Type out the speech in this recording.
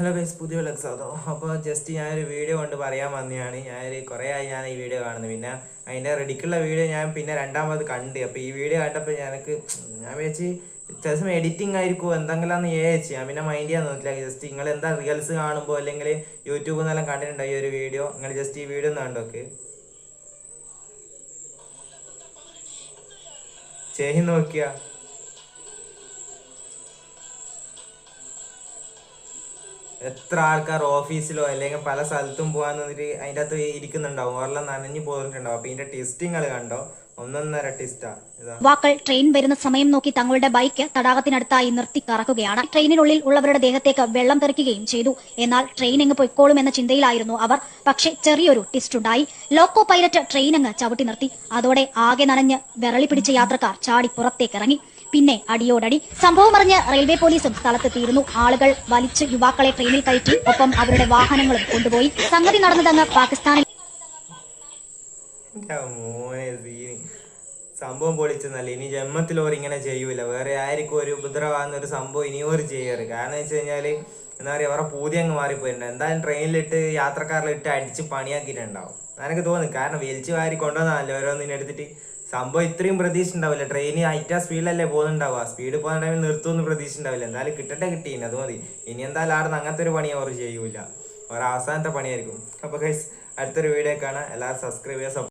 Hello guys പുതിയ വിളക്സാദോ അപ്പോൾ just ഞാനൊരു വീഡിയോ കൊണ്ട് പറയാൻ വന്നതാണ് ഞാനൊരു കുറേ ആയി ഞാൻ ഈ വീഡിയോ കാണുന്നത് പിന്നെ അതിന്റെ റെഡിക്കുള്ള വീഡിയോ ഞാൻ പിന്നെ രണ്ടാമത് കണ്ട്. അപ്പോൾ ഈ വീഡിയോ കണ്ടപ്പോൾ ഞാനക്ക് ഞാൻ വിചാരിച്ച് ചിലസം എഡിറ്റിംഗ് ആയിരിക്കും എന്തെങ്കിലാന്ന് ഏച്ച് ഞാൻ പിന്നെ മൈൻഡ് ചെയ്യാൻ നോക്കില്ല. ജസ്റ്റ് നിങ്ങൾ എന്താ റിയൽസ് കാണുമ്പോൾ അല്ലെങ്കിൽ യൂട്യൂബിൽ നിന്നെല്ലാം കണ്ടിട്ടുണ്ടോ ഈ ഒരു വീഡിയോ നിങ്ങൾ ജസ്റ്റ് ഈ വീഡിയോ ഒന്ന് കണ്ടോക്ക്. ചേഹി നോക്കിയാ. എത്ര ആൾക്കാർ ഓഫീസിലോ അല്ലെങ്കിൽ പല സ്ഥലത്തും പോകാൻ നിന്നിട്ട് അതിന്റെ അകത്ത് ഇരിക്കുന്നുണ്ടാവും. ഓരെല്ലാം നനഞ്ഞു പോയിട്ടുണ്ടാവും അപ്പൊ ഇതിന്റെ ടെസ്റ്റിങ്ങൾ കണ്ടോ? യുവാക്കൾ ട്രെയിൻ വരുന്ന സമയം നോക്കി തങ്ങളുടെ ബൈക്ക് തടാകത്തിനടുത്തായി നിർത്തി കറക്കുകയാണ്. ട്രെയിനിനുള്ളിൽ ഉള്ളവരുടെ ദേഹത്തേക്ക് വെള്ളം തെറിക്കുകയും ചെയ്തു. എന്നാൽ ട്രെയിൻ എങ്ങ് പൊയ്ക്കോളും എന്ന ചിന്തയിലായിരുന്നു അവർ. പക്ഷേ ചെറിയൊരു ടിസ്റ്റ് ഉണ്ടായി. ലോക്കോ പൈലറ്റ് ട്രെയിൻ അങ്ങ് ചവിട്ടി നിർത്തി. അതോടെ ആകെ നനഞ്ഞ് വിരളി പിടിച്ച യാത്രക്കാർ ചാടി പുറത്തേക്ക് ഇറങ്ങി. പിന്നെ അടിയോടടി. സംഭവം അറിഞ്ഞ് റെയിൽവേ പോലീസും സ്ഥലത്തെത്തിയിരുന്നു. ആളുകൾ വലിച്ച് യുവാക്കളെ ട്രെയിനിൽ കയറ്റി. ഒപ്പം അവരുടെ വാഹനങ്ങളും കൊണ്ടുപോയി. സംഗതി നടന്നതങ്ങ് പാകിസ്ഥാനിൽ സംഭവം പൊളിച്ചെന്നല്ല. ഇനി ജന്മത്തിൽ ഓർ ഇങ്ങനെ ചെയ്യൂല. വേറെ ആയിരിക്കും ഒരു ഉപദ്രവാന്ന ഒരു സംഭവം ഇനി ഓർ ചെയ്യാറ് കാരണം വെച്ച് കഴിഞ്ഞാൽ എന്താ പറയുക അവരുടെ പൂതി അങ്ങ് മാറിപ്പോയിട്ടുണ്ട്. എന്തായാലും ട്രെയിനിലിട്ട് യാത്രക്കാരിലിട്ട് അടിച്ച് പണിയാക്കിയിട്ടുണ്ടാവും. എനിക്ക് തോന്നുന്നു. കാരണം വലിച്ചു വാരി കൊണ്ടുവന്നതല്ലേ ഓരോന്നിനെ എടുത്തിട്ട്. സംഭവം ഇത്രയും പ്രതീക്ഷ ഉണ്ടാവില്ല ട്രെയിൻ ഹൈറ്റാ സ്പീഡിലല്ലേ പോകുന്നുണ്ടാവുക. സ്പീഡ് പോകുന്ന ടൈമിൽ നിർത്തുമെന്ന് പ്രതീക്ഷ ഉണ്ടാവില്ല എന്തായാലും കിട്ടട്ടെ കിട്ടീന് അത് മതി. ഇനി എന്തായാലും ആടുന്ന അങ്ങനത്തെ ഒരു പണി അവർ ചെയ്യൂല. ഒരു അവസാനത്തെ പണിയായിരിക്കും. അപ്പോൾ അടുത്തൊരു വീഡിയോ കാണാം. എല്ലാവരും സബ്സ്ക്രൈബ് ചെയ്യുക